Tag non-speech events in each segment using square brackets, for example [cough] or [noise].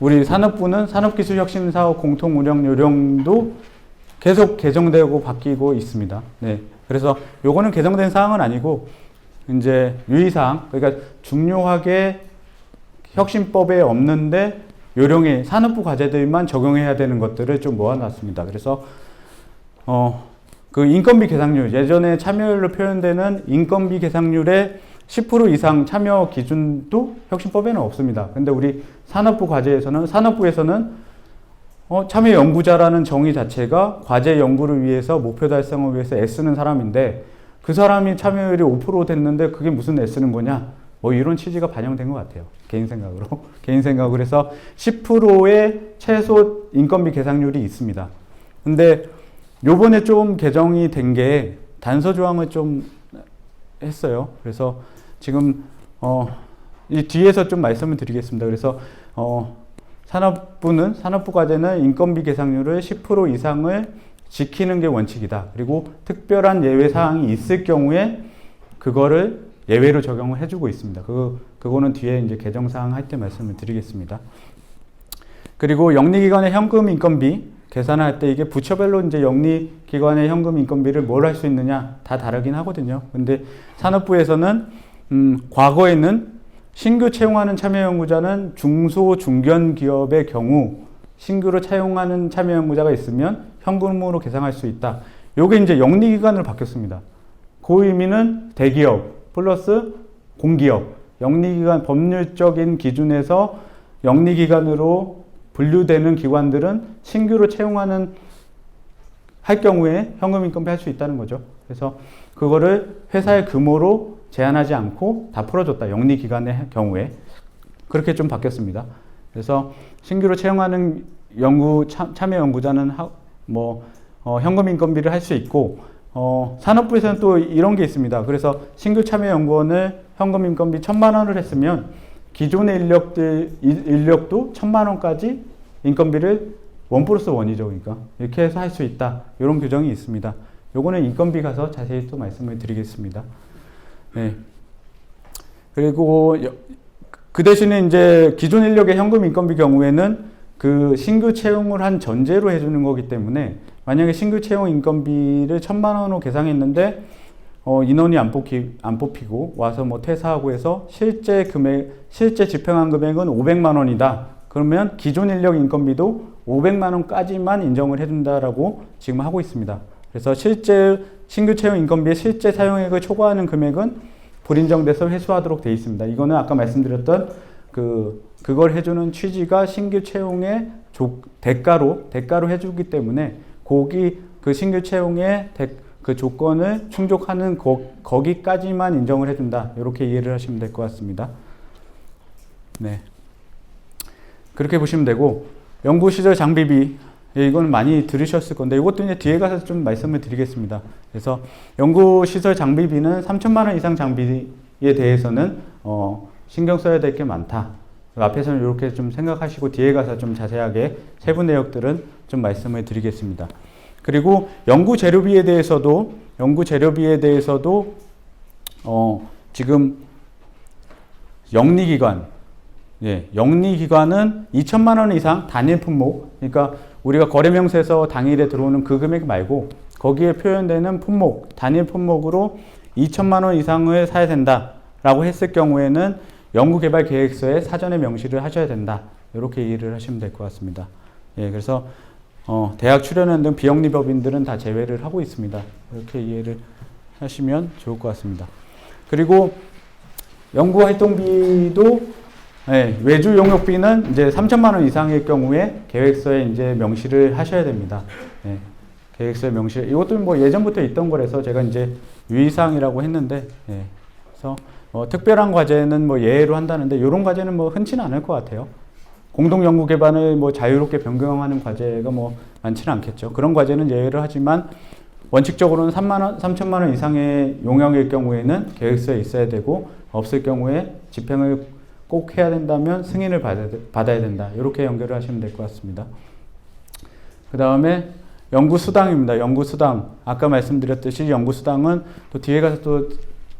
우리 산업부는 산업기술혁신사업 공통운영 요령도 계속 개정되고 바뀌고 있습니다. 네. 그래서 요거는 개정된 사항은 아니고 이제 유의사항 그러니까 중요하게 혁신법에 없는데 요령에 산업부 과제들만 적용해야 되는 것들을 좀 모아놨습니다. 그래서 어, 그 인건비 계상률 예전에 참여율로 표현되는 인건비 계상률의 10% 이상 참여 기준도 혁신법에는 없습니다. 근데 우리 산업부 과제에서는 산업부에서는 어, 참여 연구자라는 정의 자체가 과제 연구를 위해서 목표 달성을 위해서 애쓰는 사람인데 그 사람이 참여율이 5% 됐는데 그게 무슨 애쓰는 거냐? 뭐 이런 취지가 반영된 것 같아요. 개인 생각으로. [laughs] 개인 생각으로 해서 10%의 최소 인건비 계상률이 있습니다. 근데 요번에 좀 개정이 된 게 단서 조항을 좀 했어요. 그래서 지금 어, 이 뒤에서 좀 말씀을 드리겠습니다. 그래서 어, 산업부는 산업부 과제는 인건비 계상률을 10% 이상을 지키는 게 원칙이다. 그리고 특별한 예외 사항이 있을 경우에 그거를 예외로 적용을 해주고 있습니다. 그 그거는 뒤에 이제 개정 사항 할 때 말씀을 드리겠습니다. 그리고 영리기관의 현금 인건비 계산할 때 이게 부처별로 이제 영리기관의 현금 인건비를 뭘 할 수 있느냐 다 다르긴 하거든요. 근데 산업부에서는 음, 과거에는 신규 채용하는 참여 연구자는 중소 중견 기업의 경우 신규로 채용하는 참여 연구자가 있으면 현금으로 계상할 수 있다. 요게 이제 영리 기관으로 바뀌었습니다. 그 의미는 대기업 플러스 공기업 영리 기관 법률적인 기준에서 영리 기관으로 분류되는 기관들은 신규로 채용하는 할 경우에 현금 인건비 할 수 있다는 거죠. 그래서 그거를 회사의 규모로 제한하지 않고 다 풀어줬다. 영리 기관의 경우에 그렇게 좀 바뀌었습니다. 그래서 신규로 채용하는 연구 참, 참여 연구자는 하, 뭐 어, 현금 인건비를 할 수 있고 어, 산업부에서는 또 이런 게 있습니다. 그래서 신규 참여 연구원을 현금 인건비 천만 원을 했으면 기존의 인력들 인- 인력도 천만 원까지 인건비를 원 플러스 원이죠, 그러니까 이렇게 해서 할 수 있다. 이런 규정이 있습니다. 요거는 인건비 가서 자세히 또 말씀을 드리겠습니다. 네. 그리고 여- 그 대신에 이제 기존 인력의 현금 인건비 경우에는 그 신규 채용을 한 전제로 해주는 거기 때문에 만약에 신규 채용 인건비를 천만 원으로 계상했는데 어, 인원이 안, 뽑히, 안 뽑히고 와서 뭐 퇴사하고 해서 실제 금액, 실제 집행한 금액은 500만 원이다. 그러면 기존 인력 인건비도 500만 원까지만 인정을 해준다라고 지금 하고 있습니다. 그래서 실제 신규 채용 인건비의 실제 사용액을 초과하는 금액은 불인정돼서 회수하도록 되어 있습니다. 이거는 아까 말씀드렸던 그 그걸 해주는 취지가 신규 채용의 조, 대가로 대가로 해주기 때문에 거기 그 신규 채용의 대, 그 조건을 충족하는 거, 거기까지만 인정을 해준다. 이렇게 이해를 하시면 될 것 같습니다. 네. 그렇게 보시면 되고 연구 시절 장비비 예, 이건 많이 들으셨을 건데 이것도 이제 뒤에 가서 좀 말씀을 드리겠습니다. 그래서 연구 시설 장비비는 3천만 원 이상 장비에 대해서는 어, 신경 써야 될 게 많다. 앞에서는 이렇게 좀 생각하시고 뒤에 가서 좀 자세하게 세부 내역들은 좀 말씀을 드리겠습니다. 그리고 연구 재료비에 대해서도 연구 재료비에 대해서도 어, 지금 영리기관 예, 영리기관은 2천만 원 이상 단일 품목, 그러니까 우리가 거래명세서 당일에 들어오는 그 금액 말고 거기에 표현되는 품목, 단일 품목으로 2천만 원 이상을 사야 된다라고 했을 경우에는 연구개발 계획서에 사전에 명시를 하셔야 된다. 이렇게 이해를 하시면 될 것 같습니다. 예, 그래서 어, 대학 출연원 등 비영리법인들은 다 제외를 하고 있습니다. 이렇게 이해를 하시면 좋을 것 같습니다. 그리고 연구 활동비도 네, 외주 용역비는 이제 3천만 원 이상일 경우에 계획서에 이제 명시를 하셔야 됩니다. 네, 계획서에 명시. 이것도 뭐 예전부터 있던 거라서 제가 이제 유의사항이라고 했는데, 네, 그래서 뭐 특별한 과제는 뭐 예외로 한다는데 이런 과제는 뭐 흔치는 않을 것 같아요. 공동 연구 개발을 뭐 자유롭게 변경하는 과제가 뭐 많지는 않겠죠. 그런 과제는 예외를 하지만 원칙적으로는 3만 원, 3천만 원 이상의 용역일 경우에는 계획서에 있어야 되고 없을 경우에 집행을 꼭 해야 된다면 승인을 받아야, 된다. 이렇게 연결을 하시면 될 것 같습니다. 그 다음에 연구수당입니다. 연구수당. 아까 말씀드렸듯이 연구수당은 또 뒤에 가서 또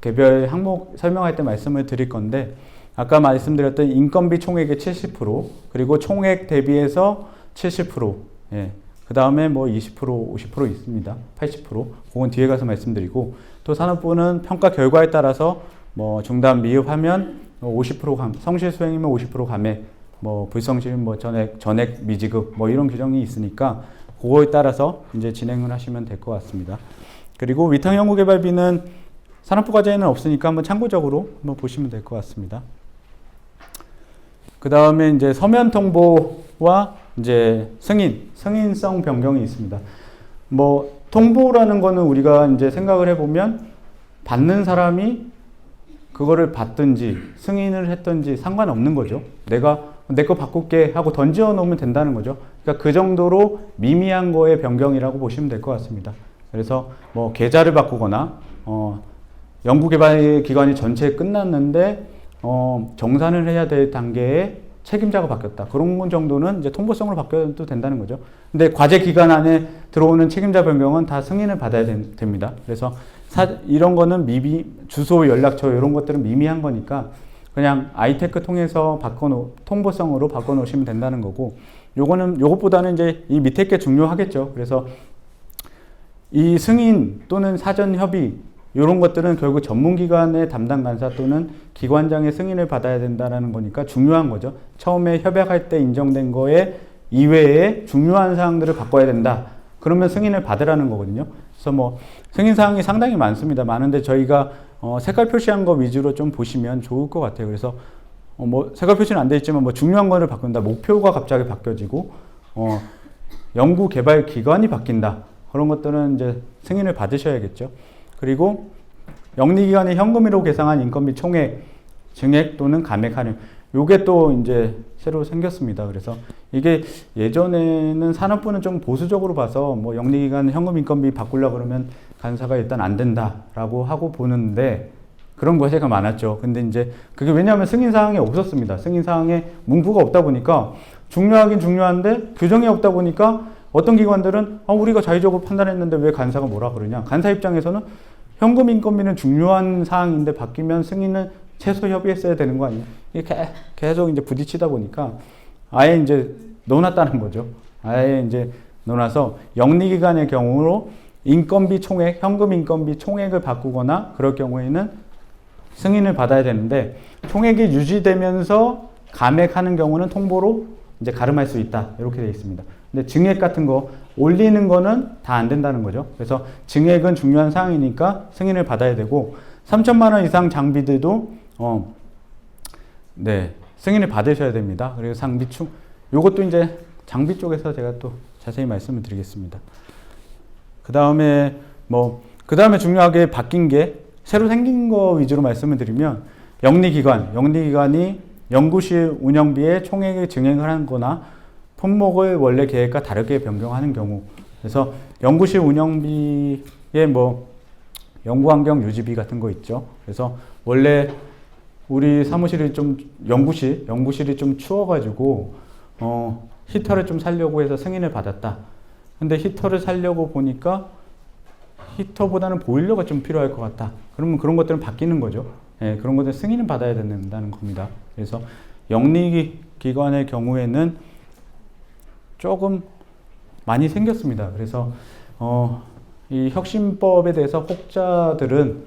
개별 항목 설명할 때 말씀을 드릴 건데 아까 말씀드렸던 인건비 총액의 70% 그리고 총액 대비해서 70% 예. 그 다음에 뭐 20% 50% 있습니다. 80% 그건 뒤에 가서 말씀드리고 또 산업부는 평가 결과에 따라서 뭐 중단 미흡하면 50% 감, 성실 수행이면 50% 감액, 뭐 불성실 뭐 전액 전액 미지급 뭐 이런 규정이 있으니까 그거에 따라서 이제 진행을 하시면 될 것 같습니다. 그리고 위탁 연구 개발비는 산업부 과제에는 없으니까 한번 참고적으로 한번 보시면 될 것 같습니다. 그 다음에 이제 서면 통보와 이제 승인, 승인성 변경이 있습니다. 뭐 통보라는 거는 우리가 이제 생각을 해보면 받는 사람이 그거를 받든지 승인을 했든지 상관없는 거죠. 내가 내 거 바꿀게 하고 던져 놓으면 된다는 거죠. 그러니까 그 정도로 미미한 거의 변경이라고 보시면 될 것 같습니다. 그래서 뭐 계좌를 바꾸거나 어, 연구개발 기관이 전체 끝났는데 어, 정산을 해야 될 단계에 책임자가 바뀌었다. 그런 건 정도는 이제 통보성으로 바뀌어도 된다는 거죠. 근데 과제 기간 안에 들어오는 책임자 변경은 다 승인을 받아야 된- 됩니다. 그래서 사, 이런 거는 미비 주소 연락처 이런 것들은 미미한 거니까 그냥 아이테크 통해서 바꿔놓 통보성으로 바꿔놓으시면 된다는 거고 요거는 요것보다는 이제 이 밑에 게 중요하겠죠. 그래서 이 승인 또는 사전 협의 이런 것들은 결국 전문기관의 담당 간사 또는 기관장의 승인을 받아야 된다는 거니까 중요한 거죠. 처음에 협약할 때 인정된 거에 이외에 중요한 사항들을 바꿔야 된다. 그러면 승인을 받으라는 거거든요. 그래서 뭐 승인 사항이 상당히 많습니다. 많은데 저희가 어, 색깔 표시한 거 위주로 좀 보시면 좋을 것 같아요. 그래서 어, 뭐 색깔 표시는 안 돼 있지만 뭐 중요한 거를 바꾼다. 목표가 갑자기 바뀌어지고 어, 연구 개발 기관이 바뀐다. 그런 것들은 이제 승인을 받으셔야겠죠. 그리고 영리 기관의 현금으로 계상한 인건비 총액, 증액 또는 감액 할인. 요게 또 이제 새로 생겼습니다. 그래서 이게 예전에는 산업부는 좀 보수적으로 봐서 뭐 영리기관 현금 인건비 바꾸려 그러면 간사가 일단 안 된다라고 하고 보는데 그런 것가 많았죠. 근데 이제 그게 왜냐하면 승인 사항이 없었습니다. 승인 사항에 문구가 없다 보니까 중요하긴 중요한데 규정이 없다 보니까 어떤 기관들은 아, 우리가 자의적으로 판단했는데 왜 간사가 뭐라 그러냐. 간사 입장에서는 현금 인건비는 중요한 사항인데 바뀌면 승인은 최소 협의했어야 되는 거 아니에요? 이게 계속 이제 부딪히다 보니까 아예 이제 넣어놨다는 거죠. 아예 이제 넣어놔서 영리기관의 경우로 인건비 총액, 현금 인건비 총액을 바꾸거나 그럴 경우에는 승인을 받아야 되는데 총액이 유지되면서 감액하는 경우는 통보로 이제 가름할 수 있다. 이렇게 되어 있습니다. 근데 증액 같은 거 올리는 거는 다 안 된다는 거죠. 그래서 증액은 중요한 사항이니까 승인을 받아야 되고 3천만 원 이상 장비들도 어, 네, 승인을 받으셔야 됩니다. 그리고 상비충 요것도 이제 장비 쪽에서 제가 또 자세히 말씀을 드리겠습니다. 그 다음에 뭐, 그 다음에 중요하게 바뀐 게 새로 생긴 거 위주로 말씀을 드리면 영리기관, 영리기관이 연구실 운영비에 총액을 증액을 하는 거나 품목을 원래 계획과 다르게 변경하는 경우. 그래서 연구실 운영비에 뭐 연구환경 유지비 같은 거 있죠. 그래서 원래 우리 사무실이 좀 연구실, 연구실이 좀 추워가지고 어, 히터를 좀 살려고 해서 승인을 받았다. 근데 히터를 살려고 보니까 히터보다는 보일러가 좀 필요할 것 같다. 그러면 그런 것들은 바뀌는 거죠. 예, 그런 것들 승인을 받아야 된다는 겁니다. 그래서 영리 기관의 경우에는 조금 많이 생겼습니다. 그래서 어, 이 혁신법에 대해서 혹자들은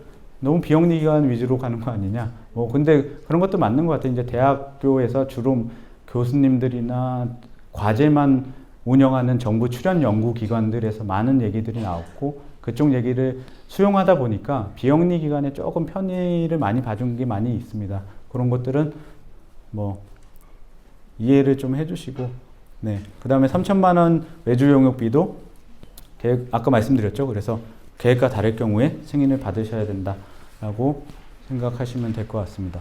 너무 비영리 기관 위주로 가는 거 아니냐. 뭐 근데 그런 것도 맞는 것 같아요. 이제 대학교에서 주로 교수님들이나 과제만 운영하는 정부 출연 연구 기관들에서 많은 얘기들이 나왔고 그쪽 얘기를 수용하다 보니까 비영리 기관에 조금 편의를 많이 봐준 게 많이 있습니다. 그런 것들은 뭐 이해를 좀 해주시고 네. 그 다음에 3천만 원 외주 용역비도 계획, 아까 말씀드렸죠. 그래서 계획과 다를 경우에 승인을 받으셔야 된다 라고 생각하시면 될 것 같습니다.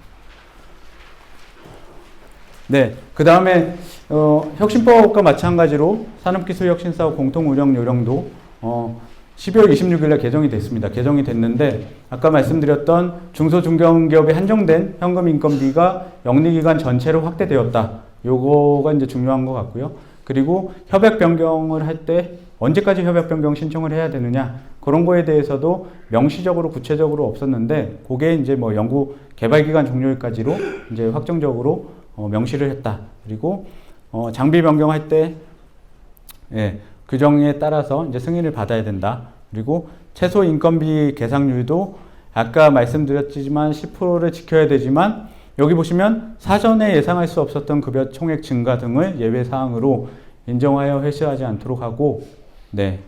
네. 그 다음에 어, 혁신법과 마찬가지로 산업기술혁신사업 공통운영 요령도 어, 12월 26일 날 개정이 됐습니다. 개정이 됐는데 아까 말씀드렸던 중소중견기업에 한정된 현금 인건비가 영리기관 전체로 확대되었다. 요거가 이제 중요한 것 같고요. 그리고 협약 변경을 할 때 언제까지 협약 변경 신청을 해야 되느냐 그런 거에 대해서도 명시적으로 구체적으로 없었는데 그게 이제 뭐 연구 개발 기간 종료일까지로 이제 확정적으로 어, 명시를 했다. 그리고 어, 장비 변경할 때 예, 규정에 따라서 이제 승인을 받아야 된다. 그리고 최소 인건비 계상률도 아까 말씀드렸지만 10%를 지켜야 되지만 여기 보시면 사전에 예상할 수 없었던 급여 총액 증가 등을 예외 사항으로 인정하여 회수하지 않도록 하고 네.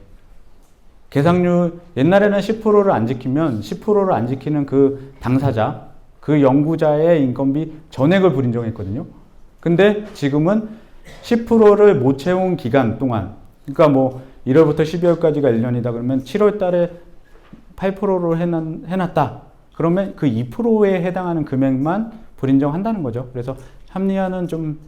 계상률 옛날에는 10%를 안 지키면 10%를 안 지키는 그 당사자 그 연구자의 인건비 전액을 불인정했거든요. 근데 지금은 10%를 못 채운 기간 동안 그러니까 뭐 1월부터 12월까지가 1년이다 그러면 7월 달에 8%로 해놨다. 그러면 그 2%에 해당하는 금액만 불인정한다는 거죠. 그래서 합리화는 좀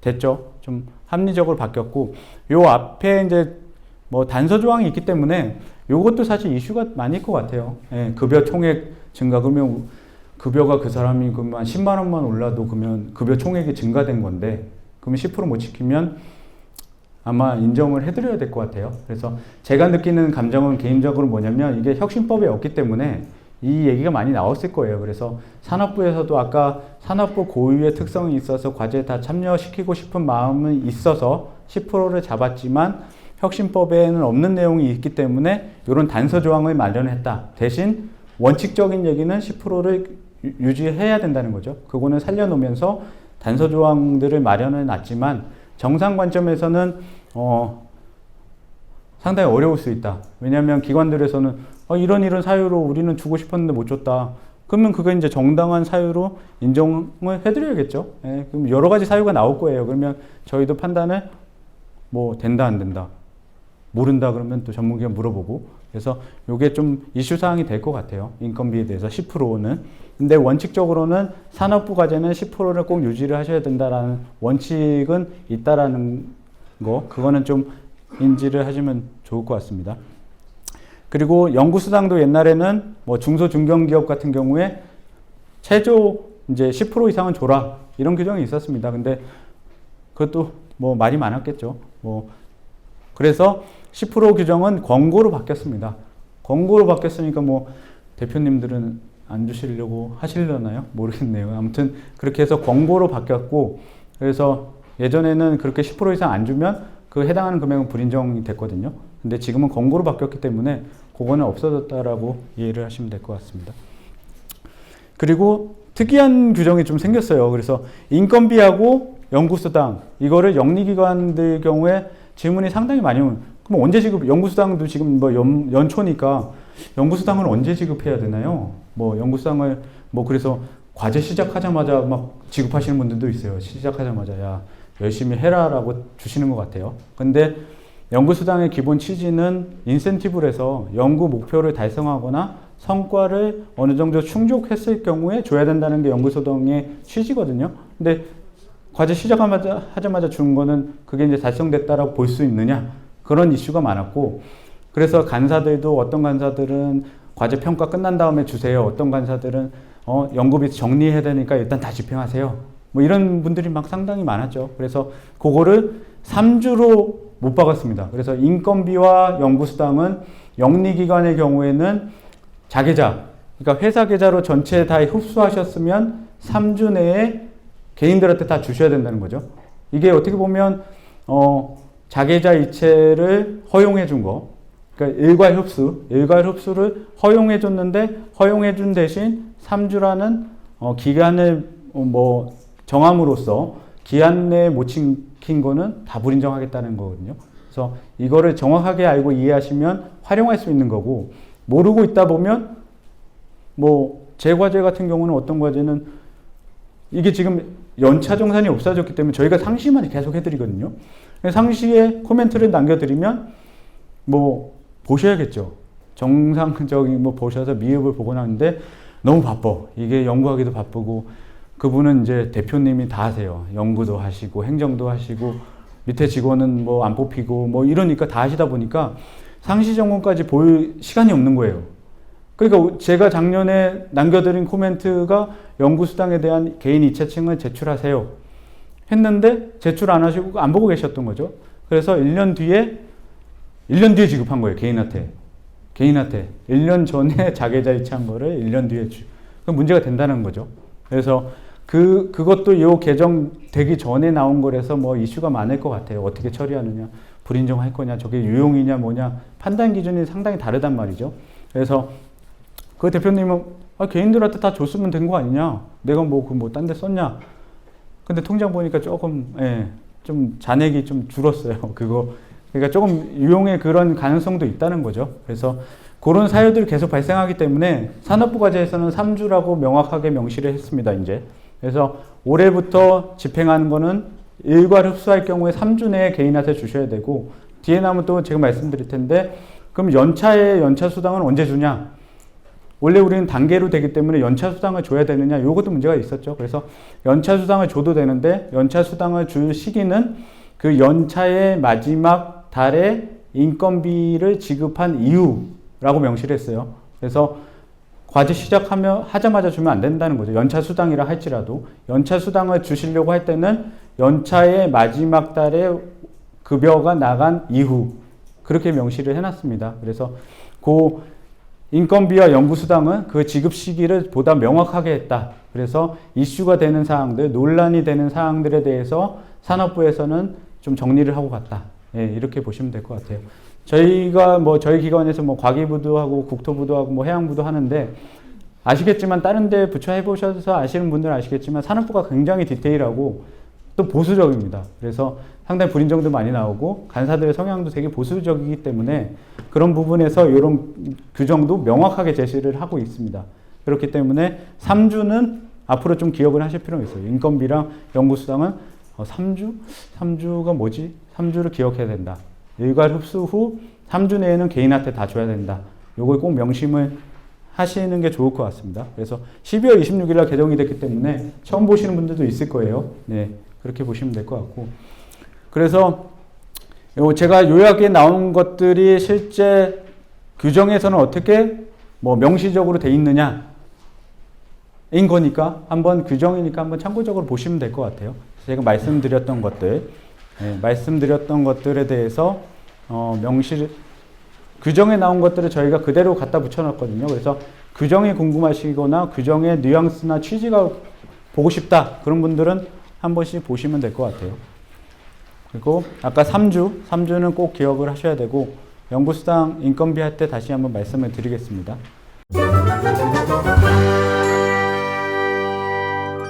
됐죠. 좀 합리적으로 바뀌었고 요 앞에 이제 뭐 단서 조항이 있기 때문에 요것도 사실 이슈가 많을 것 같아요. 예, 급여 총액 증가 그러면 급여가 그 사람이 그러면 10만 원만 올라도 그러면 급여 총액이 증가된 건데 그러면 10%못 지키면 아마 인정을 해드려야 될 것 같아요. 그래서 제가 느끼는 감정은 개인적으로 뭐냐면 이게 혁신법에 없기 때문에 이 얘기가 많이 나왔을 거예요. 그래서 산업부에서도 아까 산업부 고유의 특성이 있어서 과제에 다 참여시키고 싶은 마음은 있어서 10%를 잡았지만 혁신법에는 없는 내용이 있기 때문에 이런 단서 조항을 마련했다. 대신 원칙적인 얘기는 10%를 유지해야 된다는 거죠. 그거는 살려놓으면서 단서 조항들을 마련해 놨지만 정상 관점에서는 어, 상당히 어려울 수 있다. 왜냐하면 기관들에서는 어, 이런 이런 사유로 우리는 주고 싶었는데 못 줬다. 그러면 그게 이제 정당한 사유로 인정을 해드려야겠죠. 예, 그럼 여러 가지 사유가 나올 거예요. 그러면 저희도 판단을 뭐 된다 안 된다 모른다 그러면 또 전문기관 물어보고 그래서 이게 좀 이슈 사항이 될 것 같아요. 인건비에 대해서 10%는 근데 원칙적으로는 산업부 과제는 10%를 꼭 유지를 하셔야 된다라는 원칙은 있다라는 거 그거는 좀 인지를 하시면 좋을 것 같습니다. 그리고 연구수당도 옛날에는 뭐 중소 중견기업 같은 경우에 최저 이제 10% 이상은 줘라 이런 규정이 있었습니다. 근데 그것도 뭐 말이 많았겠죠. 뭐 그래서 10% 규정은 권고로 바뀌었습니다. 권고로 바뀌었으니까 뭐 대표님들은 안 주시려고 하시려나요? 모르겠네요. 아무튼 그렇게 해서 권고로 바뀌었고 그래서 예전에는 그렇게 10% 이상 안 주면 그 해당하는 금액은 불인정이 됐거든요. 근데 지금은 권고로 바뀌었기 때문에 그거는 없어졌다라고 이해를 하시면 될 것 같습니다. 그리고 특이한 규정이 좀 생겼어요. 그래서 인건비하고 연구수당 이거를 영리기관들 경우에 질문이 상당히 많이 오는. 그럼 언제 지급? 연구수당도 지금 뭐 연, 연초니까 연구수당을 언제 지급해야 되나요? 뭐 연구수당을 뭐 그래서 과제 시작하자마자 막 지급하시는 분들도 있어요. 시작하자마자 야 열심히 해라라고 주시는 것 같아요. 근데 연구수당의 기본 취지는 인센티브를 해서 연구 목표를 달성하거나 성과를 어느 정도 충족했을 경우에 줘야 된다는 게 연구수당의 취지거든요. 근데 과제 시작하자마자 하자마자 준 거는 그게 이제 달성됐다라고 볼 수 있느냐 그런 이슈가 많았고 그래서 간사들도 어떤 간사들은 과제 평가 끝난 다음에 주세요. 어떤 간사들은 어, 연구비 정리해야 되니까 일단 다 집행하세요. 뭐 이런 분들이 막 상당히 많았죠. 그래서 그거를 3주로 못 박았습니다. 그래서 인건비와 연구수당은 영리기관의 경우에는 자계자, 그러니까 회사 계좌로 전체 다 흡수하셨으면 3주 내에 개인들한테 다 주셔야 된다는 거죠. 이게 어떻게 보면 어, 자계자 이체를 허용해 준 거. 그러니까 일괄 흡수, 일괄 흡수를 허용해 줬는데 허용해 준 대신 3주라는 어, 기간을 어, 뭐 정함으로써 기한 내에 못 지킨 거는 다 불인정하겠다는 거거든요. 그래서 이거를 정확하게 알고 이해하시면 활용할 수 있는 거고 모르고 있다 보면 뭐 제 과제 같은 경우는 어떤 과제는 이게 지금 연차 정산이 없어졌기 때문에 저희가 상시만 계속 해드리거든요. 상시에 코멘트를 남겨드리면 뭐 보셔야겠죠. 정상적인 뭐 보셔서 미흡을 보고 나는데 너무 바빠. 이게 연구하기도 바쁘고 그분은 이제 대표님이 다 하세요. 연구도 하시고 행정도 하시고 밑에 직원은 뭐 안 뽑히고 뭐 이러니까 다 하시다 보니까 상시 점검까지 볼 시간이 없는 거예요. 그러니까 제가 작년에 남겨드린 코멘트가 연구수당에 대한 개인 이체층을 제출하세요. 했는데 제출 안 하시고 안 보고 계셨던 거죠. 그래서 1년 뒤에 1년 뒤에 지급한 거예요. 개인한테. 개인한테 1년 전에 [laughs] 자계자 이체한 거를 1년 뒤에 주. 그 문제가 된다는 거죠. 그래서 그 그것도 요 개정 되기 전에 나온 거라서 뭐 이슈가 많을 것 같아요. 어떻게 처리하느냐, 불인정할 거냐, 저게 유용이냐 뭐냐 판단 기준이 상당히 다르단 말이죠. 그래서 그 대표님은 아, 개인들한테 다 줬으면 된 거 아니냐? 내가 뭐 그 뭐 딴 데 썼냐? 근데 통장 보니까 조금 예, 좀 잔액이 좀 줄었어요. [laughs] 그거 그러니까 조금 유용의 그런 가능성도 있다는 거죠. 그래서 그런 사유들이 계속 발생하기 때문에 산업부 과제에서는 3주라고 명확하게 명시를 했습니다. 이제 그래서 올해부터 집행하는 거는 일괄 흡수할 경우에 3주 내에 개인한테 주셔야 되고 뒤에 나면 또 제가 말씀드릴 텐데 그럼 연차에 연차 수당은 언제 주냐? 원래 우리는 단계로 되기 때문에 연차 수당을 줘야 되느냐 요것도 문제가 있었죠. 그래서 연차 수당을 줘도 되는데 연차 수당을 줄 시기는 그 연차의 마지막 달에 인건비를 지급한 이후라고 명시를 했어요. 그래서 과제 시작하면 하자마자 주면 안 된다는 거죠. 연차 수당이라 할지라도 연차 수당을 주시려고 할 때는 연차의 마지막 달에 급여가 나간 이후 그렇게 명시를 해놨습니다. 그래서 그 인건비와 연구수당은 그 지급 시기를 보다 명확하게 했다. 그래서 이슈가 되는 사항들, 논란이 되는 사항들에 대해서 산업부에서는 좀 정리를 하고 갔다. 예, 이렇게 보시면 될 것 같아요. 저희가 뭐 저희 기관에서 뭐 과기부도 하고 국토부도 하고 뭐 해양부도 하는데 아시겠지만 다른 데 부처 해보셔서 아시는 분들은 아시겠지만 산업부가 굉장히 디테일하고 또 보수적입니다. 그래서 상당히 불인정도 많이 나오고 간사들의 성향도 되게 보수적이기 때문에 그런 부분에서 이런 규정도 명확하게 제시를 하고 있습니다. 그렇기 때문에 3주는 앞으로 좀 기억을 하실 필요가 있어요. 인건비랑 연구수당은 어, 3주? 3주가 뭐지? 3주를 기억해야 된다. 일괄 흡수 후 3주 내에는 개인한테 다 줘야 된다. 요걸 꼭 명심을 하시는 게 좋을 것 같습니다. 그래서 12월 26일 날 개정이 됐기 때문에 처음 보시는 분들도 있을 거예요. 네. 그렇게 보시면 될 것 같고. 그래서 요 제가 요약에 나온 것들이 실제 규정에서는 어떻게 뭐 명시적으로 돼 있느냐 인 거니까 한번 규정이니까 한번 참고적으로 보시면 될 것 같아요. 제가 말씀드렸던 것들, 네, 말씀드렸던 것들에 대해서 어, 명시 규정에 나온 것들을 저희가 그대로 갖다 붙여놨거든요. 그래서 규정이 궁금하시거나 규정의 뉘앙스나 취지가 보고 싶다 그런 분들은 한 번씩 보시면 될 것 같아요. 그리고 아까 3주, 3주는 꼭 기억을 하셔야 되고 연구수당 인건비 할 때 다시 한번 말씀을 드리겠습니다.